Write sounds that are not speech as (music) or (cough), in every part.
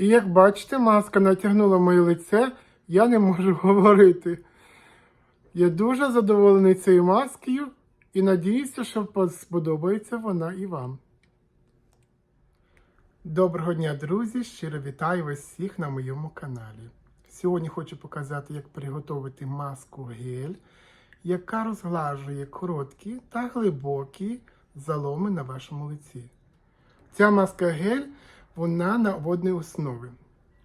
І як бачите, маска натягнула моє лице, я не можу (laughs) говорити. Я дуже задоволений цією маскою і надіюся, що сподобається вона і вам. Доброго дня, друзі! Щиро вітаю вас всіх на моєму каналі. Сьогодні хочу показати, як приготувати маску гель, яка розглажує короткі та глибокі заломи на вашому лиці. Ця маска гель вона на водній основі.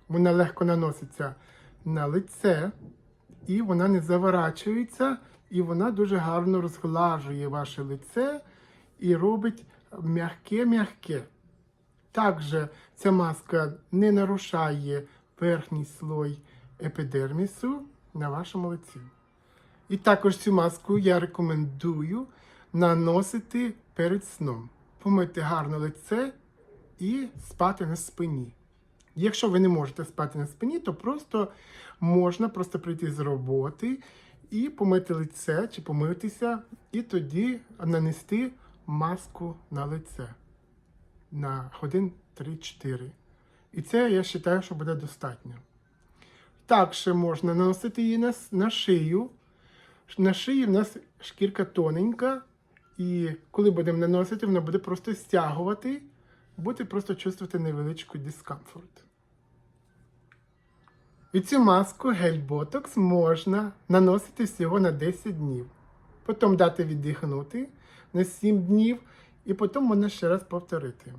Вона легко наноситься на лице, і вона не заворачується, і вона дуже гарно розглажує ваше лице і робить м'яке-м'яке. Також ця маска не нарушає верхній слой епідермісу на вашому лиці. І також цю маску я рекомендую наносити перед сном. Помити гарно лице і спати на спині. Якщо ви не можете спати на спині, то просто можна просто прийти з роботи і помити лице чи помитися, і тоді нанести маску на лице на годин 3-4. І це я вважаю, що буде достатньо. Також можна наносити її на, на шию. На шиї в нас шкірка тоненька, і коли будемо наносити, вона буде просто стягувати, будете просто чувствувати невеличкий дискомфорт. І цю маску гель Botox можна наносити всього на 10 днів. Потім дати віддихнути на 7 днів, і потім можна ще раз повторити.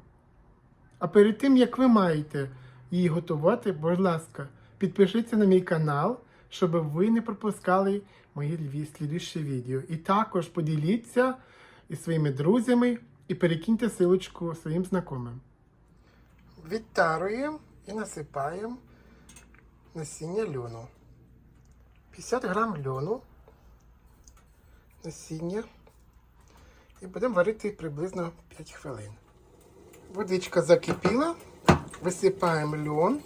А перед тим, як ви маєте її готувати, будь ласка, підпишіться на мій канал, щоб ви не пропускали мої слідуючі відео. І також поділіться із своїми друзями і перекиньте силочку своїм знайомим. Відтаруємо і насипаємо насіння льону. 50 грам льону, насіння. І будемо варити приблизно 5 хвилин. Водичка закипіла, висипаємо льон,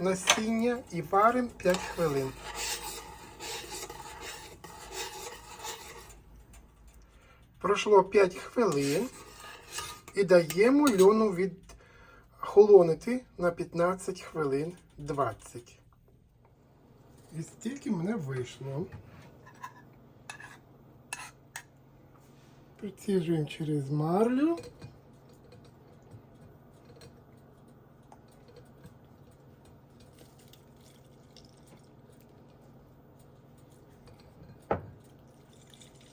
насіння і варимо 5 хвилин. Пройшло 5 хвилин і даємо льону відхолонити на 15 хвилин 20. І стільки мене вийшло. Приціжуємо через марлю.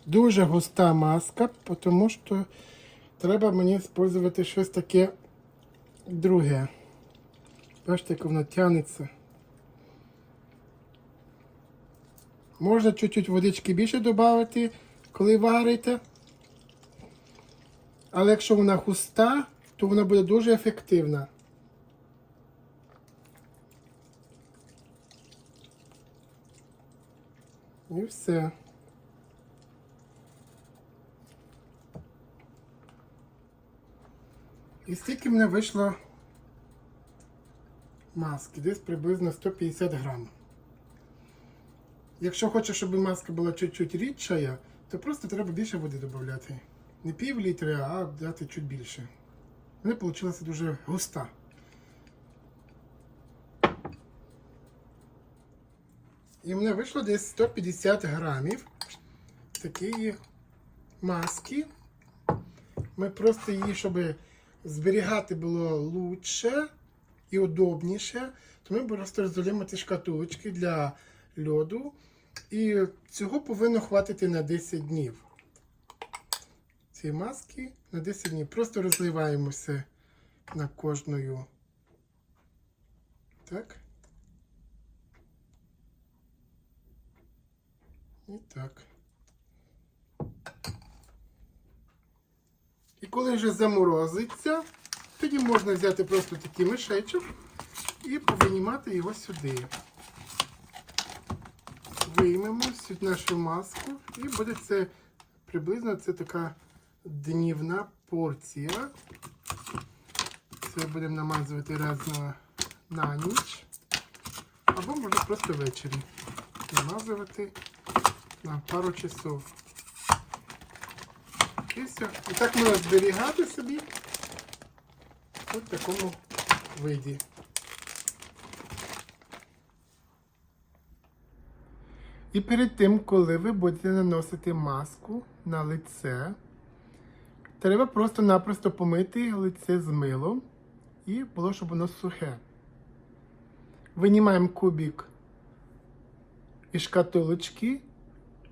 Дуже густа маска, тому що треба мені використовувати щось таке друге. Бачите, як воно тягнеться. Можна чуть-чуть водички більше додати, коли варите. Але якщо вона густа, то вона буде дуже ефективна. І все. І стільки мене вийшло маски, десь приблизно 150 грам. Якщо хочеш, щоб маска була чуть-чуть рідша, то просто треба більше води додати. Не пів літра, а дати чуть більше. Вона вийшла дуже густа. І в мене вийшло десь 150 грамів такої маски. Ми просто її, щоб зберігати було лучше і удобніше, то ми просто розділимо ці шкатулочки для льоду. І цього повинно хватити на 10 днів. Ці маски на 10 днів. Просто розливаємося на кожною. Так. І так. І коли вже заморозиться, тоді можна взяти просто такий мішечок і повинімати його сюди. Виймемо всю нашу маску і буде це приблизно це така днівна порція. Це будемо намазувати раз на, на ніч. Або можна просто ввечері намазувати на пару часов. Все. І так можна зберігати собі в такому виді. І перед тим, коли ви будете наносити маску на лице, треба просто-напросто помити лице з милом і було, щоб воно сухе. Винімаємо кубик із шкатулочки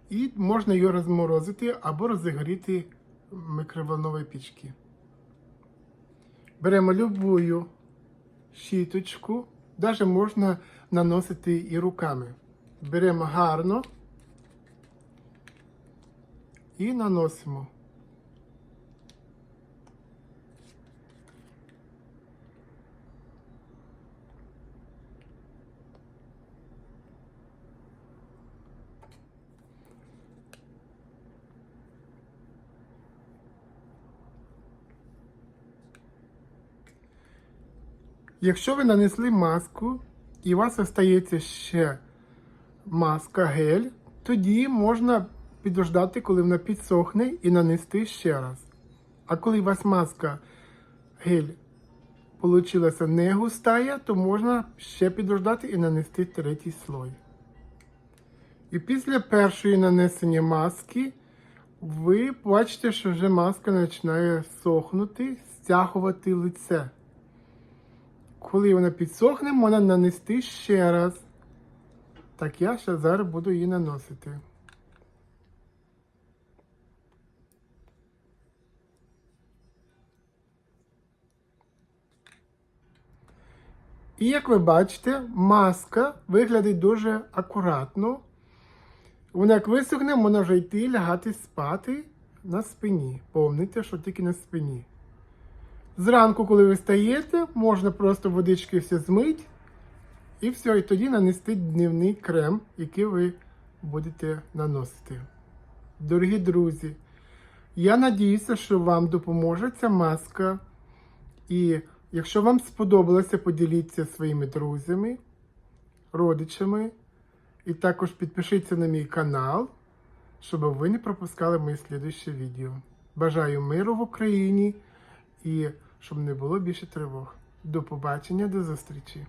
і можна його розморозити або розігріти в пічки. Беремо любую щіточку, навіть можна наносити і руками. Беремо гарно і наносимо. Якщо ви нанесли маску і у вас залишається ще маска гель, тоді можна підождати, коли вона підсохне, і нанести ще раз. А коли у вас маска гель получилася не густая, то можна ще підождати і нанести третій слой. І після першої нанесення маски ви бачите, що вже маска починає сохнути, стягувати лице. Коли вона підсохне, можна нанести ще раз. Так я ще зараз буду її наносити. І як ви бачите, маска виглядить дуже акуратно. Вона як висохне, можна вже йти лягати спати на спині. Помните, що тільки на спині. Зранку, коли ви встаєте, можна просто водички все змить і все, і тоді нанести дневний крем, який ви будете наносити. Дорогі друзі, я надіюся, що вам допоможе ця маска. І якщо вам сподобалося, поділіться своїми друзями, родичами. І також підпишіться на мій канал, щоб ви не пропускали мої слідуючі відео. Бажаю миру в Україні і щоб не було більше тривог. До побачення, до зустрічі!